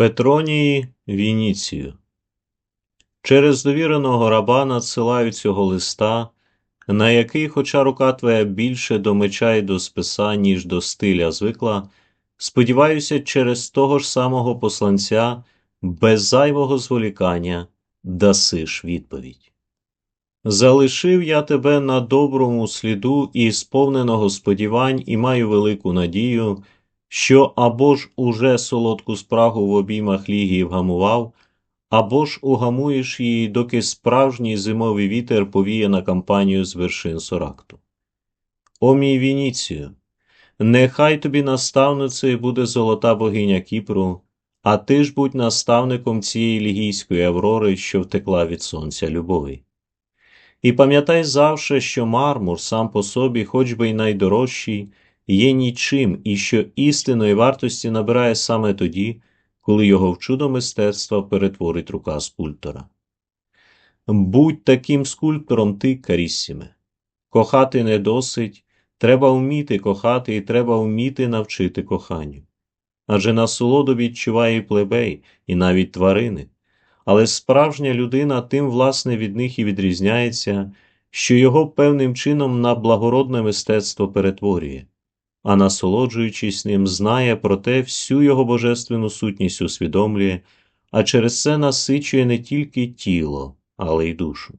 Петронії Вініцію Через довіреного раба надсилаю цього листа, на який, хоча рука твоя більше до меча й до списа, ніж до стиля звикла, сподіваюся, через того ж самого посланця, без зайвого зволікання, дасиш відповідь. Залишив я тебе на доброму сліду і сповненого сподівань, і маю велику надію, що або ж уже солодку спрагу в обіймах ліги вгамував, або ж угамуєш її, доки справжній зимовий вітер повіє на кампанію з вершин Соракту. О мій Вініцію, нехай тобі наставницею буде золота богиня Кіпру, а ти ж будь наставником цієї лігійської аврори, що втекла від сонця любові. І пам'ятай завше, що мармур сам по собі, хоч би й найдорожчий, є нічим і що істинної вартості набирає саме тоді, коли його в чудо мистецтва перетворить рука скульптора. Будь таким скульптором ти, каріссіме. Кохати не досить, треба вміти кохати і треба вміти навчити коханню. Адже насолоду відчуває і плебей, і навіть тварини. Але справжня людина тим власне від них і відрізняється, що його певним чином на благородне мистецтво перетворює а насолоджуючись ним, знає про те всю його божественну сутність усвідомлює, а через це насичує не тільки тіло, але й душу.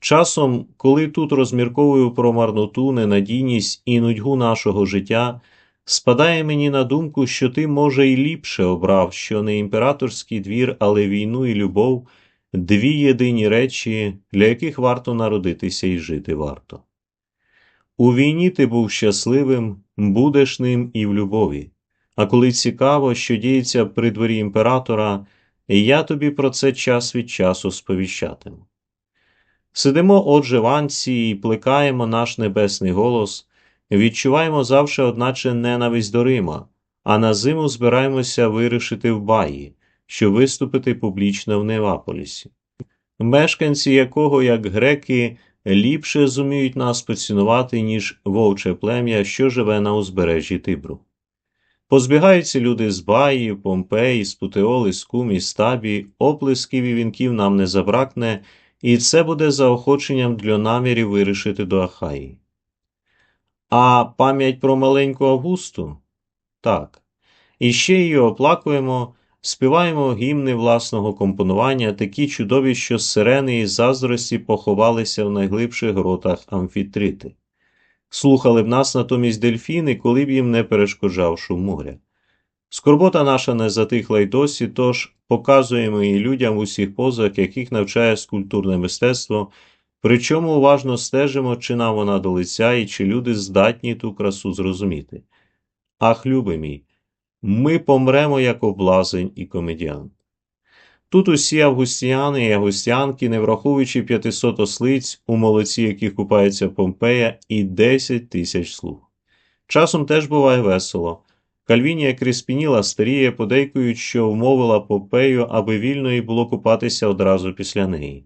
Часом, коли тут розмірковую про марноту, ненадійність і нудьгу нашого життя, спадає мені на думку, що ти, може, й ліпше обрав, що не імператорський двір, але війну і любов дві єдині речі, для яких варто народитися і жити варто. У війні ти був щасливим, будеш ним і в любові. А коли цікаво, що діється при дворі імператора, я тобі про це час від часу сповіщатиму. Сидимо, отже, в анці і плекаємо наш небесний голос, відчуваємо завше, одначе, ненависть до Рима, а на зиму збираємося вирішити в баї, щоб виступити публічно в Неваполісі, мешканці якого, як греки, ліпше зуміють нас поцінувати, ніж вовче плем'я, що живе на узбережжі Тибру. Позбігаються люди з Баї, Помпеї, з Путеоли, з Кумі, Стабі, оплесків і вінків нам не забракне, і це буде заохоченням для намірів вирішити до Ахаї. А пам'ять про маленьку Августу? Так. І ще її оплакуємо, Співаємо гімни власного компонування, такі чудові, що сирени і заздрості поховалися в найглибших гротах амфітрити. Слухали б нас натомість дельфіни, коли б їм не перешкоджав шум моря. Скорбота наша не затихла й досі, тож показуємо її людям в усіх позах, яких навчає скульптурне мистецтво, причому уважно стежимо, чи нам вона до лиця і чи люди здатні ту красу зрозуміти. Ах, любий мій! Ми помремо як облазень і комедіант. Тут усі августіани і августіанки, не враховуючи 500 ослиць, у молоці яких купається Помпея, і 10 тисяч слуг. Часом теж буває весело. Кальвінія Криспініла старіє, подейкують, що вмовила Попею, аби вільно їй було купатися одразу після неї.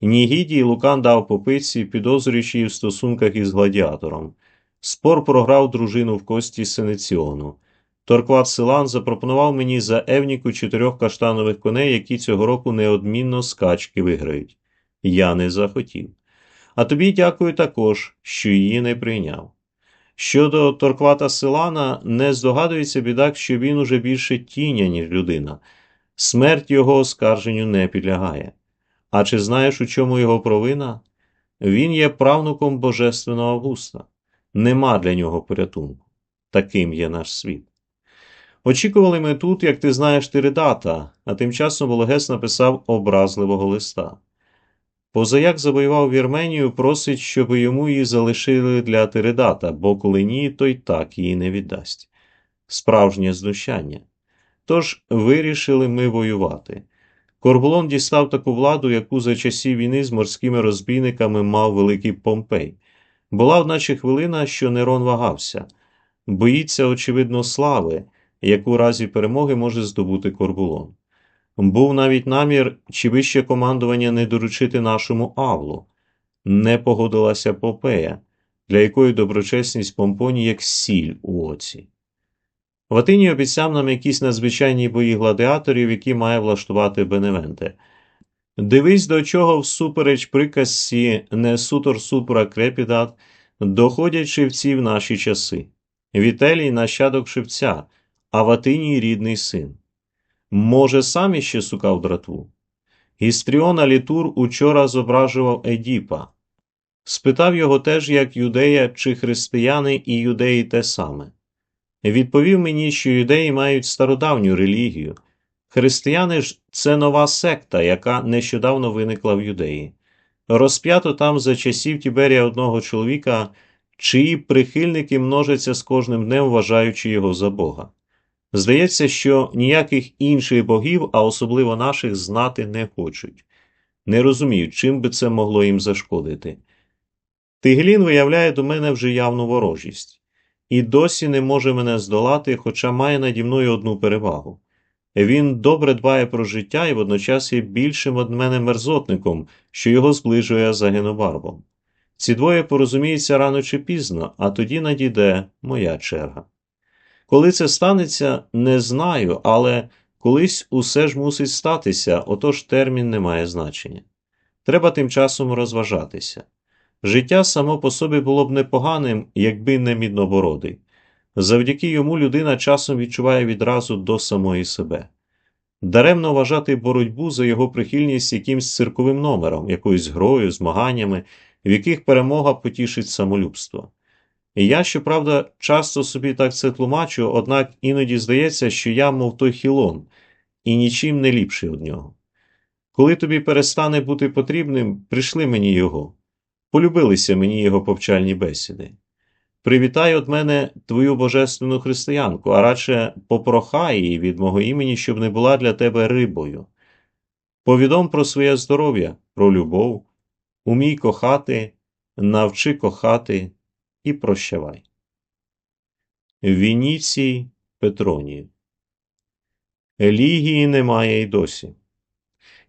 Нігідій Лукан дав попиці, підозрюючи її в стосунках із гладіатором. Спор програв дружину в кості Сенеціону. Торкват Силан запропонував мені за Евніку чотирьох каштанових коней, які цього року неодмінно скачки виграють. Я не захотів. А тобі дякую також, що її не прийняв. Щодо Торквата Силана, не здогадується бідак, що він уже більше тіня, ніж людина. Смерть його оскарженню не підлягає. А чи знаєш, у чому його провина? Він є правнуком Божественного Августа. Нема для нього порятунку. Таким є наш світ. Очікували ми тут, як ти знаєш, Тиридата, а тим часом Вологес написав образливого листа. Позаяк завоював Вірменію, просить, щоб йому її залишили для Тиридата, бо коли ні, то й так її не віддасть. Справжнє знущання. Тож вирішили ми воювати. Корбулон дістав таку владу, яку за часів війни з морськими розбійниками мав великий Помпей. Була, одначе, хвилина, що Нерон вагався, боїться, очевидно, слави яку разі перемоги може здобути Корбулон. Був навіть намір, чи вище командування не доручити нашому Авлу. Не погодилася Попея, для якої доброчесність Помпоні як сіль у оці. Ватині обіцяв нам якісь надзвичайні бої гладіаторів, які має влаштувати Беневенте. Дивись, до чого всупереч приказці не сутор супра крепідат, доходять шивці в наші часи. Вітелій нащадок шивця, а Ватиній рідний син. Може, сам іще сукав дратву? Гістріон Алітур учора зображував Едіпа. Спитав його теж, як юдея, чи християни і юдеї те саме. Відповів мені, що юдеї мають стародавню релігію. Християни ж це нова секта, яка нещодавно виникла в юдеї. Розп'ято там за часів Тіберія одного чоловіка, чиї прихильники множаться з кожним днем, вважаючи його за Бога. Здається, що ніяких інших богів, а особливо наших, знати не хочуть. Не розумію, чим би це могло їм зашкодити. Тиглін виявляє до мене вже явну ворожість, і досі не може мене здолати, хоча має наді мною одну перевагу. Він добре дбає про життя і водночас є більшим від мене мерзотником, що його зближує за генобарбом. Ці двоє порозуміються рано чи пізно, а тоді надійде моя черга. Коли це станеться, не знаю, але колись усе ж мусить статися, отож термін не має значення. Треба тим часом розважатися. Життя само по собі було б непоганим, якби не міднобородий. Завдяки йому людина часом відчуває відразу до самої себе. Даремно вважати боротьбу за його прихильність якимсь цирковим номером, якоюсь грою, змаганнями, в яких перемога потішить самолюбство. Я, щоправда, часто собі так це тлумачу, однак іноді здається, що я, мов той хілон, і нічим не ліпший від нього. Коли тобі перестане бути потрібним, прийшли мені його. Полюбилися мені його повчальні бесіди. Привітай від мене твою божественну християнку, а радше попрохай її від мого імені, щоб не була для тебе рибою. Повідом про своє здоров'я, про любов, умій кохати, навчи кохати і прощавай. Вініцій Петронії Елігії немає й досі.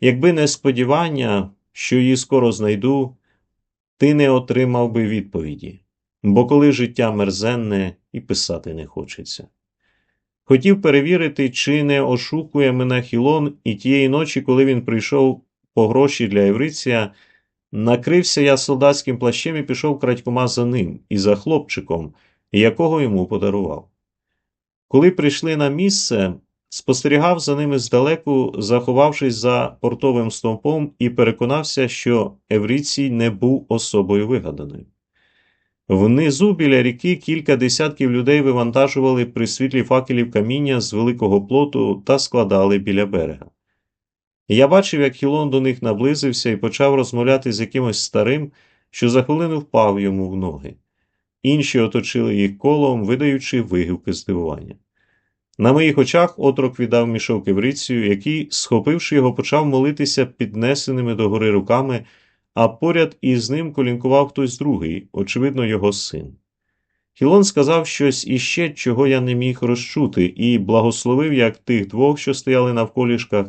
Якби не сподівання, що її скоро знайду, ти не отримав би відповіді, бо коли життя мерзенне і писати не хочеться. Хотів перевірити, чи не ошукує мене Хілон, і тієї ночі, коли він прийшов по гроші для Евриція, накрився я солдатським плащем і пішов крадькома за ним і за хлопчиком, якого йому подарував. Коли прийшли на місце, спостерігав за ними здалеку, заховавшись за портовим стовпом, і переконався, що Еврицій не був особою вигаданою. Внизу біля ріки кілька десятків людей вивантажували при світлі факелів каміння з великого плоту та складали біля берега. Я бачив, як Хілон до них наблизився і почав розмовляти з якимось старим, що за хвилину впав йому в ноги. Інші оточили їх колом, видаючи вигівки здивування. На моїх очах отрок віддав мішок Еврицію, який, схопивши його, почав молитися піднесеними догори руками, а поряд із ним колінкував хтось другий, очевидно, його син. Хілон сказав щось іще, чого я не міг розчути, і благословив як тих двох, що стояли навколішках,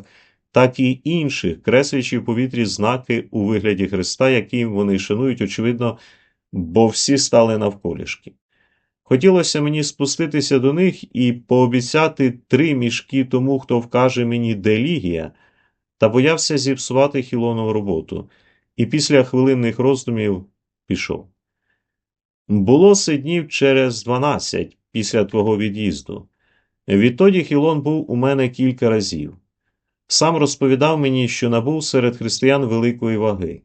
так і інших, креслячи в повітрі знаки у вигляді Христа, яким вони шанують, очевидно, бо всі стали навколішки. Хотілося мені спуститися до них і пообіцяти три мішки тому, хто вкаже мені, де лігія, та боявся зіпсувати хілонову роботу, і після хвилинних роздумів пішов. Було се днів через дванадцять після твого від'їзду. Відтоді Хілон був у мене кілька разів. Сам розповідав мені, що набув серед християн великої ваги.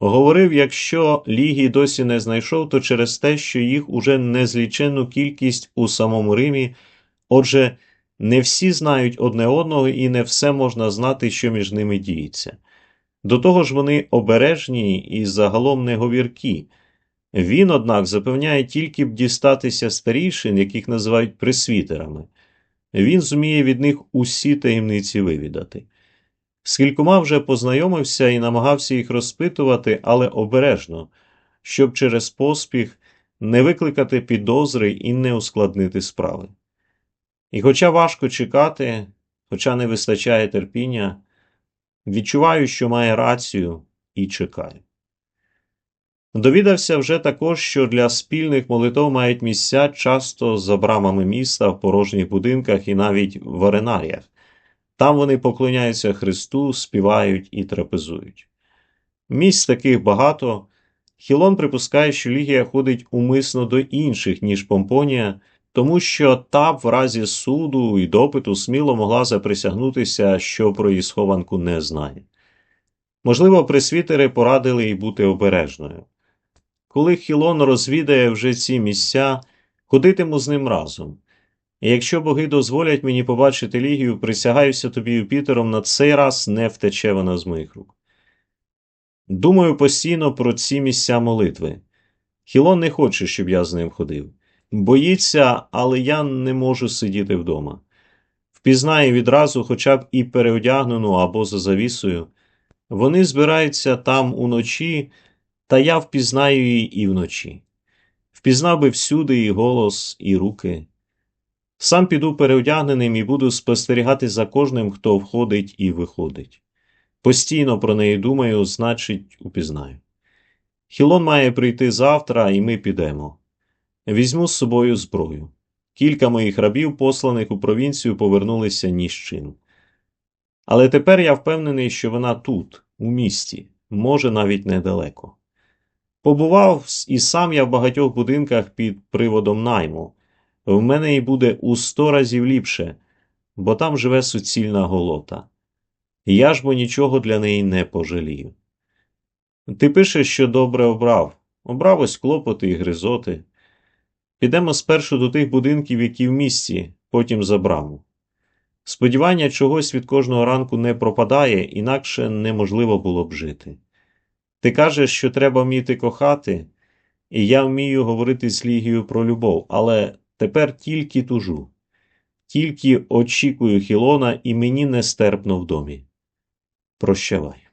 Говорив, якщо Лігій досі не знайшов, то через те, що їх уже незліченну кількість у самому Римі, отже, не всі знають одне одного і не все можна знати, що між ними діється. До того ж, вони обережні і загалом неговіркі. Він, однак, запевняє тільки б дістатися старішин, яких називають пресвітерами. Він зуміє від них усі таємниці вивідати. З кількома вже познайомився і намагався їх розпитувати, але обережно, щоб через поспіх не викликати підозри і не ускладнити справи. І хоча важко чекати, хоча не вистачає терпіння, відчуваю, що має рацію і чекаю. Довідався вже також, що для спільних молитов мають місця часто за брамами міста, в порожніх будинках і навіть в аренаріях. Там вони поклоняються Христу, співають і трапезують. Місць таких багато. Хілон припускає, що Лігія ходить умисно до інших, ніж Помпонія, тому що та в разі суду і допиту сміло могла заприсягнутися, що про її схованку не знає. Можливо, пресвітери порадили їй бути обережною. Коли Хілон розвідає вже ці місця, ходитиму з ним разом. І якщо боги дозволять мені побачити Лігію, присягаюся тобі Юпітером, на цей раз не втече вона з моїх рук. Думаю постійно про ці місця молитви. Хілон не хоче, щоб я з ним ходив. Боїться, але я не можу сидіти вдома. Впізнає відразу хоча б і переодягнену або за завісою. Вони збираються там уночі, та я впізнаю її і вночі. Впізнав би всюди і голос, і руки. Сам піду переодягненим і буду спостерігати за кожним, хто входить і виходить. Постійно про неї думаю, значить, упізнаю. Хілон має прийти завтра, і ми підемо. Візьму з собою зброю. Кілька моїх рабів, посланих у провінцію, повернулися ні з чим. Але тепер я впевнений, що вона тут, у місті, може навіть недалеко. Побував і сам я в багатьох будинках під приводом найму. В мене і буде у сто разів ліпше, бо там живе суцільна голота. Я ж бо нічого для неї не пожалію. Ти пишеш, що добре обрав, обрав ось клопоти і гризоти. Підемо спершу до тих будинків, які в місті, потім за браму. Сподівання чогось від кожного ранку не пропадає, інакше неможливо було б жити. Ти кажеш, що треба вміти кохати, і я вмію говорити з Лігією про любов, але тепер тільки тужу, тільки очікую Хілона, і мені нестерпно в домі. Прощавай.